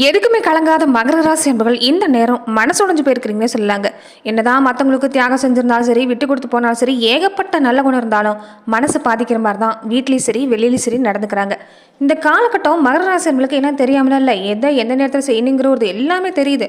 எதுக்குமே கலங்காத மகர ராசி என்பவர்கள் இந்த நேரம் மனசு உடைஞ்சு போயிருக்கிறீங்கன்னு சொல்லலாங்க. என்னதான் மற்றவங்களுக்கு தியாகம் செஞ்சிருந்தாலும் சரி விட்டு கொடுத்து போனாலும் சரி ஏகப்பட்ட நல்ல குணம் இருந்தாலும் மனசு பாதிக்கிற மாதிரி தான் வீட்லேயும் சரி வெளியிலையும் சரி நடந்துக்கிறாங்க. இந்த காலகட்டம் மகர ராசி என்பவர்களுக்கு என்ன தெரியாமல இல்லை. எதை எந்த நேரத்தில் செய்யணுங்கிற ஒரு எல்லாமே தெரியுது.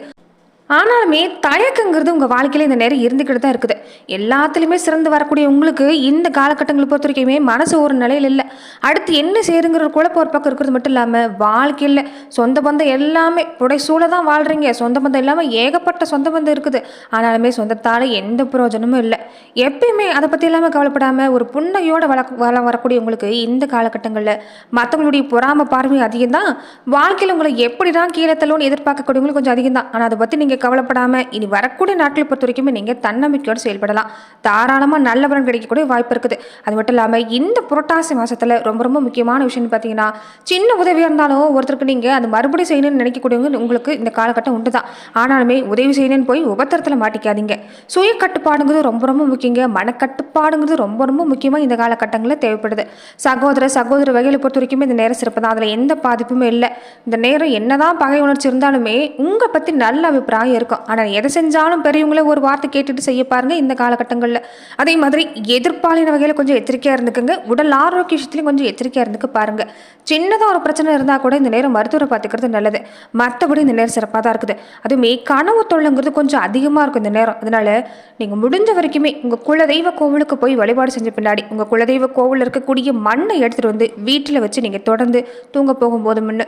ஆனாலுமே தயக்கங்கிறது உங்கள் வாழ்க்கையில் இந்த நேரம் இருந்துக்கிட்டு தான் இருக்குது. எல்லாத்துலேயுமே சிறந்து வரக்கூடிய உங்களுக்கு இந்த காலகட்டங்களை பொறுத்த வரைக்குமே மனசு ஒரு நிலையில் இல்லை. அடுத்து என்ன செய்யுங்கிற குழப்பம் ஒரு பக்கம் இருக்கிறது மட்டும் இல்லாமல் வாழ்க்கையில் சொந்த பந்தம் எல்லாமே புடைசூழ தான் வாழ்கிறீங்க சொந்த பந்தம் இல்லாமல் ஏகப்பட்ட சொந்த பந்தம் இருக்குது. ஆனாலுமே சொந்தத்தால் எந்த பிரயோஜனமும் இல்லை. எப்பயுமே அதை பற்றி இல்லாமல் கவலைப்படாமல் ஒரு புண்ணையோட வள வள வரக்கூடிய உங்களுக்கு இந்த காலகட்டங்களில் மற்றவங்களுடைய பொறாம பார்வை அதிகம் தான். வாழ்க்கையில் உங்களை எப்படி தான் கீழே தள்ளுன்னு எதிர்பார்க்கக்கூடியவங்களுக்கு கொஞ்சம் அதிகம் தான். ஆனால் அதை பற்றி நீங்கள் கவலைப்படாமல் இனி வரக்கூடிய நாட்களை பொறுத்த வரைக்குமே நீங்கள் தன்னம்பிக்கையோடு செயல்படலாம். தாராளமாக நல்ல பலன் கிடைக்கக்கூடிய வாய்ப்பு இருக்குது. அது மட்டும் இல்லாமல் இந்த புரட்டாசி மாதத்தில் ரொம்ப ரொம்ப முக்கியமான விஷயம்னு பார்த்தீங்கன்னா சின்ன உதவியாக இருந்தாலும் ஒருத்தருக்கு நீங்கள் அது மறுபடியும் செய்யணும்னு நினைக்கக்கூடியவங்க உங்களுக்கு இந்த காலகட்டம் உண்டு தான் ஆனாலுமே உதவி செய்யணும்னு போய் உபத்திரத்தில் மாட்டிக்காதீங்க. சுய கட்டுப்பாடுங்கிறது ரொம்ப ரொம்ப முக்கியங்க. மனக்கட்டுப்பாடுங்கிறது ரொம்ப ரொம்ப முக்கியமாக இந்த காலகட்டங்களில் தேவைப்படுது. சகோதர சகோதர வகையில் பொறுத்த வரைக்கும் இந்த நேரம் சிறப்பு தான் அதில் எந்த பாதிப்புமே இல்லை. இந்த நேரம் என்னதான் பகை உணர்ச்சி இருந்தாலுமே உங்களை பற்றி நல்ல அபிப்பிராயம் இருக்கும். ஆனால் எதை செஞ்சாலும் பெரியவங்களே ஒரு வார்த்தை கேட்டுட்டு செய்ய பாருங்கள் இந்த காலகட்டங்களில். அதே மாதிரி எதிர்ப்பாளின வகையில் கொஞ்சம் எச்சரிக்கையாக இருந்துக்குங்க. உடல் ஆரோக்கிய விஷயத்துலையும் கொஞ்சம் எச்சரிக்கையாக இருந்துக்க பாருங்கள் சின்னதாக ஒரு பிரச்சனை இருந்தால் கூட இந்த நேரம் மருத்துவரை பார்த்துக்கிறது நல்லது. மற்றபடி இந்த நேரம் சிறப்பாக தான் இருக்குது. அதுவுமே கனவு தொல்லைங்கிறது கொஞ்சம் அதிகமாக இருக்கும் இந்த நேரம். அதனால் நீங்கள் முடிஞ்ச வரைக்குமே உங்கள் குலதெய்வ கோவிலுக்கு போய் வழிபாடு செஞ்ச பின்னாடி உங்கள் குலதெய்வ கோவிலில் இருக்கக்கூடிய மண்ணை எடுத்துகிட்டு வந்து வீட்டில் வச்சு நீங்கள் தொடர்ந்து தூங்க போகும்போது முன்னு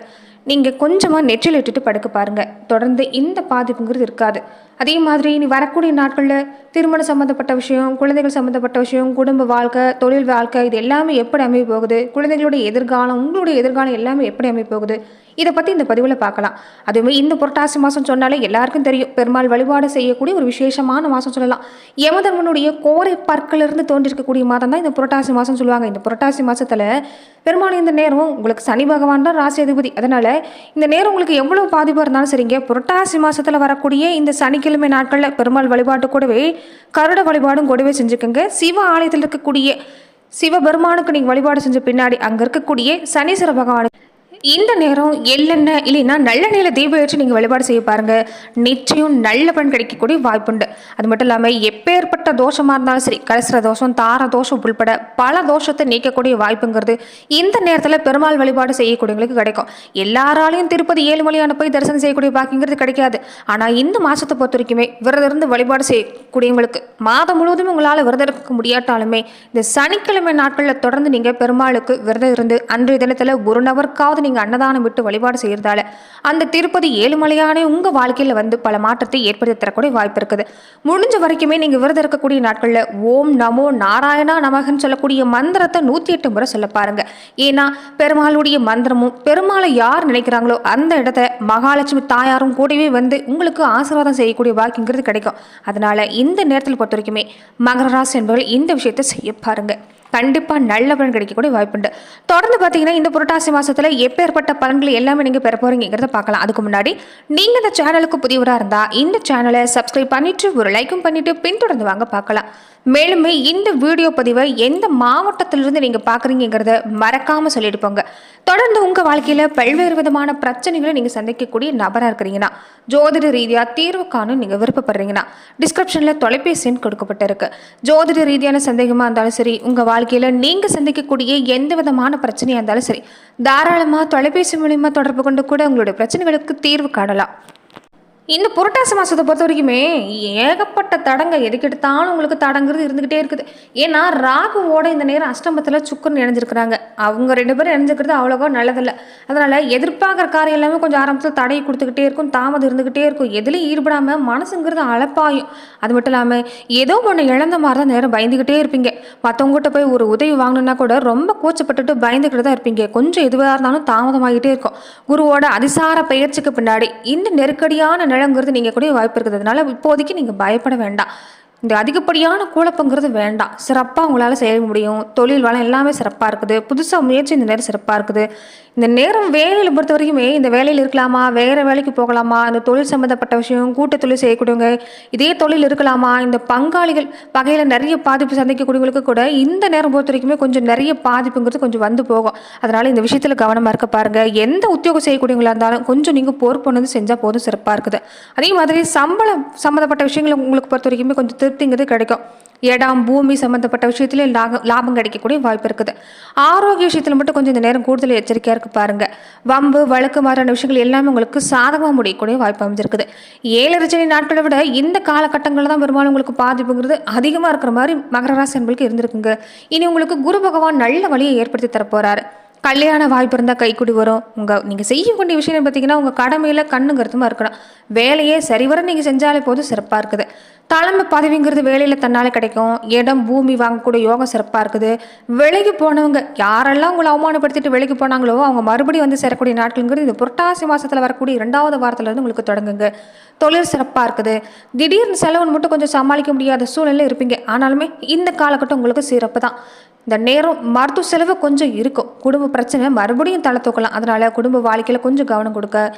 நீங்கள் கொஞ்சமாக நெற்றில் இட்டுட்டு படுக்க பாருங்கள் தொடர்ந்து இந்த பாதிப்புங்கிறது இருக்காது. அதே மாதிரி நீ வரக்கூடிய நாட்களில் திருமணம் சம்மந்தப்பட்ட விஷயம் குழந்தைகள் சம்மந்தப்பட்ட விஷயம் குடும்ப வாழ்க்கை தொழில் வாழ்க்கை இது எல்லாமே எப்படி அமைய போகுது? குழந்தைகளுடைய எதிர்காலம் உங்களுடைய எதிர்காலம் எல்லாமே எப்படி அமைய போகுது? இதை பற்றி இந்த பதிவில் பார்க்கலாம். அதுவுமே இந்த புரட்டாசி மாதம் சொன்னாலே எல்லாருக்கும் தெரியும். பெருமாள் வழிபாடு செய்யக்கூடிய ஒரு விசேஷமான மாதம் சொல்லலாம். யமதர்மனுடைய கோரை பற்களிலிருந்து தோன்றிருக்கக்கூடிய மாதம் தான் இந்த புரட்டாசி மாதம் சொல்லுவாங்க. இந்த புரட்டாசி மாதத்தில் பெருமாள் இந்த நேரம் உங்களுக்கு சனி பகவான் தான் ராசி அதிபதி. அதனால் இந்த நேரம் உங்களுக்கு எவ்வளோ பாதிப்பாக இருந்தாலும் சரிங்க. புரட்டாசி மாதத்தில் வரக்கூடிய இந்த சனி சனிக்கிழமை நாட்களில் பெருமாள் வழிபாட்டு கூடவே கருட வழிபாடும் கூடவே செஞ்சுக்கோங்க. சிவ ஆலயத்தில் இருக்கக்கூடிய சிவபெருமானுக்கு நீங்கள் வழிபாடு செஞ்ச பின்னாடி அங்கே இருக்கக்கூடிய சனீஸ்வர பகவானுக்கு இந்த நேரம் எள்ளெண்ணெய் இல்லைன்னா நல்லெண்ணெயில் தீபம் ஏற்றி நீங்கள் வழிபாடு செய்ய பாருங்கள் நிச்சயம் நல்ல பலன் கிடைக்கக்கூடிய வாய்ப்புண்டு அது மட்டும் இல்லாமல் எப்பேற்பட்ட தோஷமாக இருந்தாலும் சரி கலசர தோஷம் தார தோஷம் உள்பட பல தோஷத்தை நீக்கக்கூடிய வாய்ப்புங்கிறது இந்த நேரத்தில் பெருமாள் வழிபாடு செய்யக்கூடியவங்களுக்கு கிடைக்கும். எல்லாராலையும் திருப்பதி ஏழுமலையான போய் தரிசனம் செய்யக்கூடிய பாக்கிங்கிறது கிடைக்காது. ஆனால் இந்த மாதத்தை பொறுத்த வரைக்குமே விரதம் இருந்து வழிபாடு செய்யக்கூடியவங்களுக்கு மாதம் முழுவதும் உங்களால் விரதம் இருக்க முடியாட்டாலுமே இந்த சனிக்கிழமை நாட்களில் தொடர்ந்து நீங்கள் பெருமாளுக்கு விரதம் இருந்து அன்றைய தினத்தில் ஒரு நபருக்காவது நீங்கள் அன்னதானம் விட்டு வழிபாடு செய்கிறதால அந்த திருப்பதி ஏழுமலையானே உங்கள் வாழ்க்கையில் வந்து பல மாற்றத்தை ஏற்படுத்தி தரக்கூடிய வாய்ப்பு இருக்குது. முடிஞ்ச வரைக்குமே நீங்கள் விரதம் இருக்கக்கூடிய நாட்களில் ஓம் நமோ நாராயணா நமகன்னு சொல்லக்கூடிய மந்திரத்தை நூற்றி எட்டு முறை சொல்ல பாருங்க. ஏன்னா பெருமாளுடைய மந்திரமும் பெருமாளை யார் நினைக்கிறாங்களோ அந்த இடத்த மகாலட்சுமி தாயாரும் கூடவே வந்து உங்களுக்கு ஆசீர்வாதம் செய்யக்கூடிய வாக்குங்கிறது கிடைக்கும். அதனால இந்த நேரத்தில் பொறுத்த வரைக்குமே மகர ராசி என்பவர்கள் இந்த விஷயத்தை செய்ய பாருங்க. கண்டிப்பாக நல்ல பலன் கிடைக்கக்கூடிய வாய்ப்புண்டு. தொடர்ந்து பார்த்தீங்கன்னா இந்த புரட்டாசி மாதத்தில் எப்பேற்பட்ட பலன்கள் எல்லாமே நீங்கள் பெற போகிறீங்கிறத பார்க்கலாம் அதுக்கு முன்னாடி நீங்கள் இந்த சேனலுக்கு புதியவராக இருந்தால் இந்த சேனலை சப்ஸ்கிரைப் பண்ணிவிட்டு ஒரு லைக்கும் பண்ணிவிட்டு பின்தொடர்ந்து வாங்க பார்க்கலாம் மேலுமே இந்த வீடியோ பதிவை எந்த மாவட்டத்திலிருந்து நீங்கள் பார்க்குறீங்கிறத மறக்காமல் சொல்லிட்டு போங்க. தொடர்ந்து உங்கள் வாழ்க்கையில் பல்வேறு விதமான பிரச்சனைகளை நீங்கள் சந்திக்கக்கூடிய நபராக இருக்கிறீங்கன்னா ஜோதிட ரீதியாக தீர்வு காணும் நீங்கள் விருப்பப்படுறீங்கன்னா டிஸ்கிரிப்ஷனில் தொலைபேசி எண் கொடுக்கப்பட்டிருக்கு. ஜோதிட ரீதியான சந்தேகமாக இருந்தாலும் சரி உங்கள் வாழ்க்கையில் நீங்கள் சந்திக்கக்கூடிய எந்த விதமான பிரச்சனையாக இருந்தாலும் சரி. தாராளமாக தொலைபேசி மூலிமா தொடர்பு கொண்டு கூட உங்களுடைய பிரச்சனைகளுக்கு தீர்வு காணலாம். இந்த புரட்டாசி மாதத்தை பொறுத்த வரைக்குமே ஏகப்பட்ட தடங்க எதுக்கெடுத்தாலும் உங்களுக்கு தடங்கிறது இருந்துக்கிட்டே இருக்குது. ஏன்னா ராகுவோட இந்த நேரம் அஷ்டமத்தில் சுக்கரன் இணைஞ்சிருக்கிறாங்க. அவங்க ரெண்டு பேரும் இணைஞ்சிக்கிறது அவ்வளோவா நல்லதில்லை. அதனால் எதிர்பார்க்குற காரியம் எல்லாமே கொஞ்சம் ஆரம்பத்தில் தடையை கொடுத்துக்கிட்டே இருக்கும் தாமதம் இருந்துக்கிட்டே இருக்கும். எதுலையும் ஈடுபடாமல் மனசுங்கிறது அளப்பாயும் அது மட்டும் இல்லாமல் ஏதோ ஒன்று இழந்த மாதிரி தான் நேரம் பயந்துக்கிட்டே இருப்பீங்க. மற்றவங்ககிட்ட போய் ஒரு உதவி வாங்கணுன்னா கூட ரொம்ப கூச்சப்பட்டுட்டு பயந்துக்கிட்டு தான் இருப்பீங்க. கொஞ்சம் எதுவாக இருந்தாலும் தாமதமாகிட்டே இருக்கும். குருவோட அதிசார பயிற்சிக்கு பின்னாடி இந்த நெருக்கடியான நிலங்கிறது நீங்கள் கூட வாய்ப்பு இருக்கிறதுனால இப்போதைக்கு நீங்கள் பயப்பட வேண்டாம். இந்த அதிகப்படியான குழப்பங்கிறது வேண்டாம். சிறப்பாக உங்களால் செய்ய முடியும். தொழில் வளம் எல்லாமே சிறப்பாக இருக்குது. புதுசாக முயற்சி இந்த நேரம் சிறப்பாக இருக்குது. இந்த நேரம் வேலையில் பொறுத்த வரைக்குமே இந்த வேலையில் இருக்கலாமா? வேறு வேலைக்கு போகலாமா? இந்த தொழில் சம்மந்தப்பட்ட விஷயம் கூட்ட தொழில் செய்யக்கூடியவங்க இதே தொழில் இருக்கலாமா? இந்த பங்காளிகள் வகையில் நிறைய பாதிப்பு சந்திக்கக்கூடியவங்களுக்கு கூட இந்த நேரம் பொறுத்த வரைக்குமே கொஞ்சம் நிறைய பாதிப்புங்கிறது கொஞ்சம் வந்து போகும். அதனால் இந்த விஷயத்தில் கவனமாக இருக்க பாருங்கள் எந்த உத்தியோகம் செய்யக்கூடியவங்களா இருந்தாலும் கொஞ்சம் நீங்கள் பொறுப்பு வந்து செஞ்சால் போதும் சிறப்பாக இருக்குது. அதே மாதிரி சம்பளம் சம்மந்தப்பட்ட விஷயங்கள் உங்களுக்கு பொறுத்த வரைக்குமே கொஞ்சம் திருப்திங்கிறது கிடைக்கும். இடம் பூமி சம்மந்தப்பட்ட விஷயத்துல லாபம் லாபம் கிடைக்கக்கூடிய வாய்ப்பு இருக்குது. ஆரோக்கிய விஷயத்தில் மட்டும் கொஞ்சம் இந்த நேரம் கூடுதல் எச்சரிக்கையாக இருக்கு பாருங்க. வம்பு வழக்கு மாதிரியான விஷயங்கள் எல்லாமே உங்களுக்கு சாதகமாக முடியக்கூடிய வாய்ப்பு அமைஞ்சிருக்குது. ஏழு ரச்சனை நாட்களை விட இந்த காலகட்டங்களில் தான் பெரும்பாலும் உங்களுக்கு பாதிப்புங்கிறது அதிகமாக இருக்கிற மாதிரி மகர ராசி என்பளுக்கு இருந்திருக்குங்க. இனி உங்களுக்கு குரு பகவான் நல்ல வழியை ஏற்படுத்தி தரப்போறாரு கல்யாண வாய்ப்பு இருந்தால் கைக்குடி வரும். உங்கள் நீங்கள் செய்யக்கூடிய விஷயம் பார்த்தீங்கன்னா உங்கள் கடமையில் கண்ணுங்கிறதுமா இருக்கணும். வேலையே சரிவர நீங்கள் செஞ்சாலே போதும் சிறப்பாக இருக்குது. தலைமை பதவிங்கிறது வேலையில் தன்னால் கிடைக்கும். இடம் பூமி வாங்கக்கூடிய யோகம் சிறப்பாக இருக்குது. விலைக்கு போனவங்க யாரெல்லாம் உங்களை அவமானப்படுத்திட்டு விலைக்கு போனாங்களோ அவங்க மறுபடியும் வந்து சேரக்கூடிய நாட்கள்ங்கிறது இந்த புரட்டாசி மாதத்தில் வரக்கூடிய இரண்டாவது வாரத்துலேருந்து உங்களுக்கு தொடங்குங்க. தொழில் சிறப்பாக இருக்குது. திடீர்னு செலவுன்னு மட்டும் கொஞ்சம் சமாளிக்க முடியாத சூழ்நிலை இருப்பீங்க. ஆனாலுமே இந்த காலகட்டம் உங்களுக்கு சிறப்பு தான். இந்த நேரம் மருத்துவ செலவு கொஞ்சம் இருக்கும். குடும்ப பிரச்சனை மறுபடியும் தலை தூக்கலாம். அதனால் குடும்ப வாழ்க்கையில் கொஞ்சம் கவனம் கொடுக்க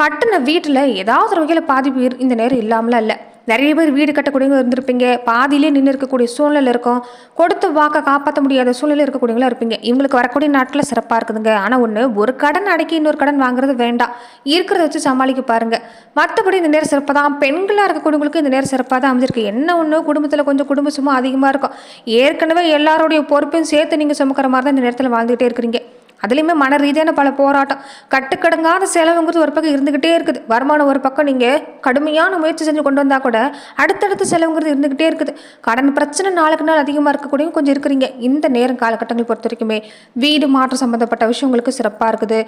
கட்டின வீட்டில் ஏதாவது ஒரு வகையில் பாதிப்பு இரு- இந்த நேரம் இல்லாமலாம் இல்லை. நிறைய பேர் வீடு கட்டக்கூடியவங்க இருந்திருப்பீங்க. பாதியிலே நின்று இருக்கக்கூடிய சூழ்நிலை இருக்கும். கொடுத்த வாக்கை காப்பாற்ற முடியாத சூழ்நிலை இருக்கக்கூடியவங்களா இருப்பீங்க. இவங்களுக்கு வரக்கூடிய நாட்டில் சிறப்பாக இருக்குதுங்க. ஆனால் ஒன்று ஒரு கடன் அடக்கி இன்னொரு கடன் வாங்குறது வேண்டாம். இருக்கிறத வச்சு சமாளிக்க பாருங்க. மற்றபடி இந்த நேரம் சிறப்பாக தான். பெண்களாக இருக்கக்கூடியவங்களுக்கு இந்த நேரம் சிறப்பாக தான் அமைஞ்சிருக்கு. என்ன ஒன்று குடும்பத்தில் கொஞ்சம் குடும்ப சும்மா அதிகமாக இருக்கும். ஏற்கனவே எல்லாருடைய பொறுப்பையும் சேர்த்து நீங்கள் சுமக்கிற மாதிரி தான் இந்த நேரத்தில் வாழ்ந்துகிட்டே இருக்கிறீங்க. அதுலேயுமே மன ரீதியான பல போராட்டம். கட்டுக்கடங்காத செலவுங்கிறது ஒரு பக்கம் இருந்துக்கிட்டே இருக்குது. வருமானம் ஒரு பக்கம் நீங்கள் கடுமையான முயற்சி செஞ்சு கொண்டு வந்தால் கூட அடுத்தடுத்த செலவுங்கிறது இருந்துக்கிட்டே இருக்குது. கடன் பிரச்சனை நாளுக்கு நாள் அதிகமாக இருக்கக்கூடிய கொஞ்சம் இருக்கிறீங்க. இந்த நேரம் காலகட்டங்கள் பொறுத்த வரைக்குமே வீடு மாற்றம் சம்மந்தப்பட்ட விஷயம் உங்களுக்கு சிறப்பாக இருக்குது.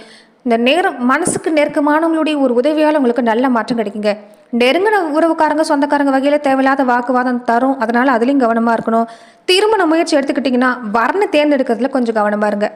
இந்த நேரம் மனசுக்கு நெருக்கமானவங்களுடைய ஒரு உதவியால் உங்களுக்கு நல்ல மாற்றம் கிடைக்குங்க. நெருங்கின உறவுக்காரங்க சொந்தக்காரங்க வகையில் தேவையில்லாத வாக்குவாதம் தரும். அதனால் அதுலேயும் கவனமாக இருக்கணும். திருமண முயற்சி எடுத்துக்கிட்டிங்கன்னா வரணை தேர்ந்தெடுக்கிறதுல கொஞ்சம் கவனமாக இருங்க.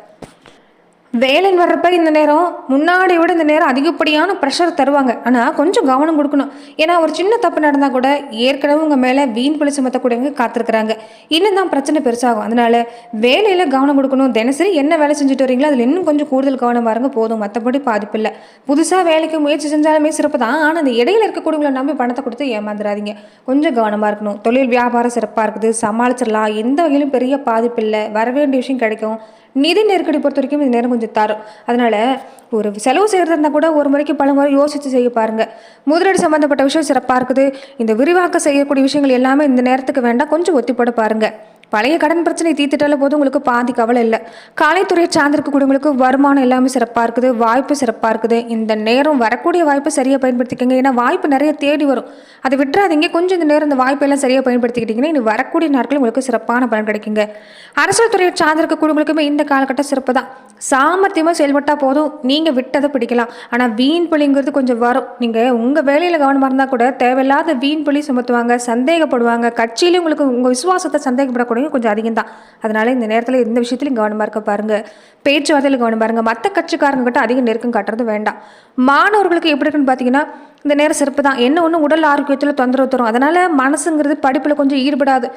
வேலைன்னு வர்றப்ப இந்த நேரம் முன்னாடி விட இந்த நேரம் அதிகப்படியான ப்ரெஷர் தருவாங்க. ஆனால் கொஞ்சம் கவனம் கொடுக்கணும். ஏன்னா ஒரு சின்ன தப்பு நடந்தால் கூட ஏற்கனவே உங்கள் மேலே வீண் பழி சுமத்தக்கூடியவங்க காத்திருக்கிறாங்க. இன்னும் தான் பிரச்சனை பெருசாகும். அதனால வேலையில் கவனம் கொடுக்கணும். தினசரி என்ன வேலை செஞ்சுட்டு வரீங்களோ அதில் இன்னும் கொஞ்சம் கூடுதல் கவனம் பாருங்க போதும். மற்றபடி பாதிப்பு இல்லை. புதுசாக வேலைக்கு முயற்சி செஞ்சாலுமே சிறப்பு தான். ஆனால் அந்த இடையில இருக்கக்கூடியவங்களை நம்பி பணத்தை கொடுத்து ஏமாந்துடாதீங்க கொஞ்சம் கவனமாக இருக்கணும். தொழில் வியாபாரம் சிறப்பாக இருக்குது. சமாளிச்சிடலாம். எந்த வகையிலும் பெரிய பாதிப்பு இல்லை. வர வேண்டிய விஷயம் கிடைக்கும். நிதி நெருக்கடி பொறுத்த வரைக்கும் இந்த நேரம் கொஞ்சம் தரும். அதனால் ஒரு செலவு செய்கிறதா இருந்தால் கூட ஒரு முறைக்கு பல முறை யோசித்து செய்ய பாருங்கள் முதலீடு சம்மந்தப்பட்ட விஷயம் சிறப்பாக இருக்குது. இந்த விரிவாக்க செய்யக்கூடிய விஷயங்கள் எல்லாமே இந்த நேரத்துக்கு வேண்டாம். கொஞ்சம் ஒத்தி போட பழைய கடன் பிரச்சனை தீர்த்துட்டால போது உங்களுக்கு பாதி கவலை இல்லை. காலைத்துறையை சார்ந்திருக்கக்கூடியவங்களுக்கு வருமானம் எல்லாமே சிறப்பாக இருக்குது வாய்ப்பு சிறப்பாக இருக்குது. இந்த நேரம் வரக்கூடிய வாய்ப்பை சரியாக பயன்படுத்திக்கோங்க. ஏன்னா வாய்ப்பு நிறைய தேடி வரும். அதை விட்டுறாதீங்க. கொஞ்சம் இந்த நேரம் இந்த வாய்ப்பெல்லாம் சரியாக பயன்படுத்திக்கிட்டீங்கன்னா இனி வரக்கூடிய நாட்கள் உங்களுக்கு சிறப்பான பலன் கிடைக்குங்க. அரசியல் துறையை சார்ந்திருக்கக்கூடியவங்களுக்குமே இந்த காலகட்டம் சிறப்பு தான். சாமர்த்தியமாக செயல்பட்டால் போதும். நீங்கள் விட்டதை பிடிக்கலாம். ஆனால் வீண் புலிங்கிறது கொஞ்சம் வரும். நீங்கள் உங்கள் வேலையில் கவனமாக இருந்தால் கூட தேவையில்லாத வீண் புலி சுமத்துவாங்க சந்தேகப்படுவாங்க. கட்சியிலேயும் உங்களுக்கு உங்கள் விசுவாசத்தை சந்தேகப்படக்கூடிய கொஞ்சம் அதிகம் தான் அதனால் இந்த நேரத்தில் எந்த விஷயத்துலையும் கவனமாக இருக்க பாருங்கள் பேச்சுவார்த்தையில் கவனம் பாருங்கள் மற்ற கட்சிக்காரங்க கிட்ட அதிக நெருக்கம் காட்டுறது வேண்டாம். மாணவர்களுக்கு எப்படி இருக்குன்னு பார்த்தீங்கன்னா இந்த நேரம் சிறப்பு தான். என்ன ஒன்று உடல் ஆரோக்கியத்தில் தொந்தரவு தரும். அதனால் மனசுங்கிறது படிப்பில் கொஞ்சம் ஈடுபடாது.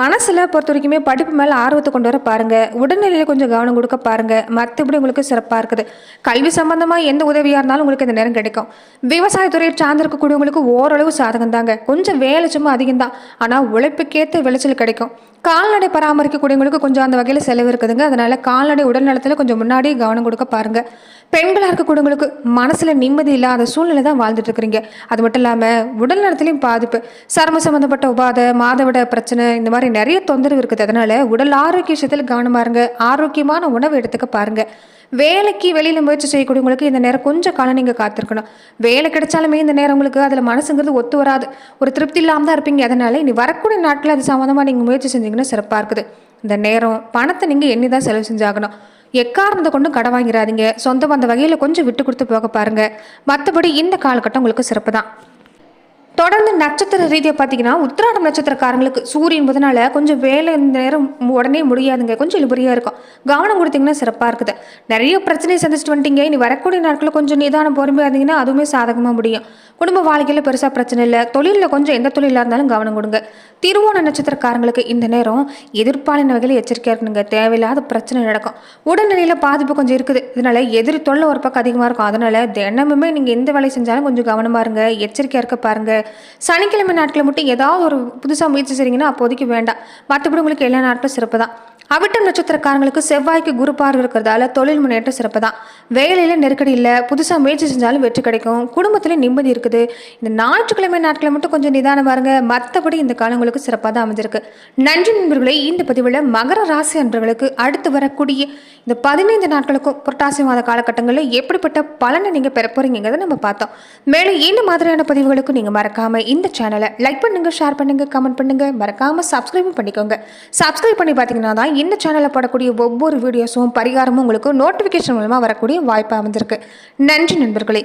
மனசில் பொறுத்த வரைக்குமே படிப்பு மேலே ஆர்வத்தை கொண்டு வர பாருங்கள் உடல்நிலையில் கொஞ்சம் கவனம் கொடுக்க பாருங்கள் மற்றபடி உங்களுக்கு சிறப்பாக இருக்குது. கல்வி சம்பந்தமாக எந்த உதவியாக இருந்தாலும் உங்களுக்கு இந்த நேரம் கிடைக்கும். விவசாயத்துறையை சார்ந்திருக்கக்கூடியவங்களுக்கு ஓரளவு சாதகம் தாங்க. கொஞ்சம் வேலை சும்மா அதிகம் தான். ஆனால் உழைப்புக்கேற்ற விளைச்சல் கிடைக்கும். கால்நடை பராமரிக்கக்கூடியவங்களுக்கு கொஞ்சம் அந்த வகையில் செலவு இருக்குதுங்க. அதனால் கால்நடை உடல் நலத்தில் கொஞ்சம் முன்னாடியே கவனம் கொடுக்க பாருங்கள் பெண்களாக இருக்கக்கூடியவங்களுக்கு மனசில் நிம்மதி இல்லாத சூழ்நிலை தான் வாழ்ந்துட்டு இருக்கிறீங்க. அது மட்டும் இல்லாமல் உடல் நலத்திலையும் பாதிப்பு. சரும சம்மந்தப்பட்ட உபாதை மாதவிட பிரச்சனை இந்த மாதிரி நிறைய தொந்தரவு இருக்குது. அதனால் உடல் ஆரோக்கிய விஷயத்தில் கவனமாக இருங்க. ஆரோக்கியமான உணவு எடுத்துக்க பாருங்கள் வேலைக்கு வெளியில் முயற்சி செய்யக்கூடியவங்களுக்கு இந்த நேரம் கொஞ்சம் காலம் நீங்கள் காத்திருக்கணும். வேலை கிடைச்சாலுமே இந்த நேரம் உங்களுக்கு அதில் மனசுங்கிறது ஒத்து வராது. ஒரு திருப்தி இல்லாமல் தான் இருப்பீங்க. அதனால இனி வரக்கூடிய நாட்களில் அது சம்மந்தமாக நீங்கள் முயற்சி செஞ்சீங்கன்னா சிறப்பாக இருக்குது. இந்த நேரம் பணத்தை நீங்கள் எண்ணி தான் செலவு செஞ்சாகணும். எக்காரணத்தை கொண்டும் கடை வாங்கிறாதீங்க. சொந்த பந்த வகையில் கொஞ்சம் விட்டு கொடுத்து போக பாருங்க. மற்றபடி இந்த காலகட்டம் உங்களுக்கு சிறப்பு தான் தொடர்ந்து நட்சத்திர ரீதியாக பார்த்தீங்கன்னா உத்திராடம் நட்சத்திரக்காரங்களுக்கு சூரியன் முதனால கொஞ்சம் வேலை இந்த நேரம் உடனே முடியாதுங்க. கொஞ்சம் இழுபறியாக இருக்கும். கவனம் கொடுத்தீங்கன்னா சிறப்பாக இருக்குது. நிறைய பிரச்சனையை சந்திச்சுட்டு வந்துட்டீங்க. இனி வரக்கூடிய நாட்களில் கொஞ்சம் நிதானம் பொறுமையாக இருந்தீங்கன்னா அதுவுமே சாதகமாக முடியும். குடும்ப வாழ்க்கையில் பெருசாக பிரச்சனை இல்லை. தொழிலில் கொஞ்சம் எந்த தொழிலாக இருந்தாலும் கவனம் கொடுங்க. திருவோண நட்சத்திரக்காரங்களுக்கு இந்த நேரம் எதிர்ப்பாளின வகையில் எச்சரிக்கையாக இருக்கணுங்க. தேவையில்லாத பிரச்சனை நடக்கும். உடல்நிலையில் பாதிப்பு கொஞ்சம் இருக்குது. இதனால் எதிர் தொல்லை ஒரு பக்கம் அதிகமாக இருக்கும். அதனால் தினமுமே நீங்கள் எந்த வேலை செஞ்சாலும் கொஞ்சம் கவனமாக இருங்க. எச்சரிக்கையாக இருக்க பாருங்கள் சனிக்கிழமை நாட்களில் மட்டும் ஏதாவது ஒரு புதுசாக முயற்சி செய்றீங்கன்னா அப்போதைக்கு வேண்டாம். மற்றபடி உங்களுக்கு எல்லா நாட்களும் சிறப்பு தான் அவிட்டம் நட்சத்திரக்காரங்களுக்கு செவ்வாய்க்கு குரு பார்வை இருக்கிறதால தொழில் முன்னேற்றம் சிறப்பு தான் வேலையில் நெருக்கடி இல்லை. புதுசாக முயற்சி செஞ்சாலும் வெற்றி கிடைக்கும். குடும்பத்தில் நிம்மதி இருக்குது. இந்த ஞாயிற்றுக்கிழமை நாட்களில் மட்டும் கொஞ்சம் நிதானம் பாருங்க. மற்றபடி இந்த காலம் உங்களுக்கு சிறப்பாக தான் அமைஞ்சிருக்கு. நன்றி நண்பர்களே இந்த பதிவில் மகர ராசி அன்பர்களுக்கு அடுத்து வரக்கூடிய இந்த பதினைந்து நாட்களுக்கும் புரட்டாசி மாத காலகட்டங்களில் எப்படிப்பட்ட பலனை நீங்கள் பெற போறீங்கிறத நம்ம பார்த்தோம். மேலும் இந்த மாதிரியான பதிவுகளுக்கு நீங்கள் மறக்காமல் இந்த சேனலை லைக் பண்ணுங்க ஷேர் பண்ணுங்க கமெண்ட் பண்ணுங்க. மறக்காமல் சப்ஸ்கிரைப் பண்ணிக்கோங்க. சப்ஸ்கிரைப் பண்ணி பார்த்தீங்கன்னா தான் தான் இந்த சேனலில் போடக்கூடிய ஒவ்வொரு வீடியோஸும் பரிகாரமும் உங்களுக்கு நோட்டிஃபிகேஷன் மூலமாக வரக்கூடிய வாய்ப்பு அமைஞ்சிருக்கு நன்றி நண்பர்களே.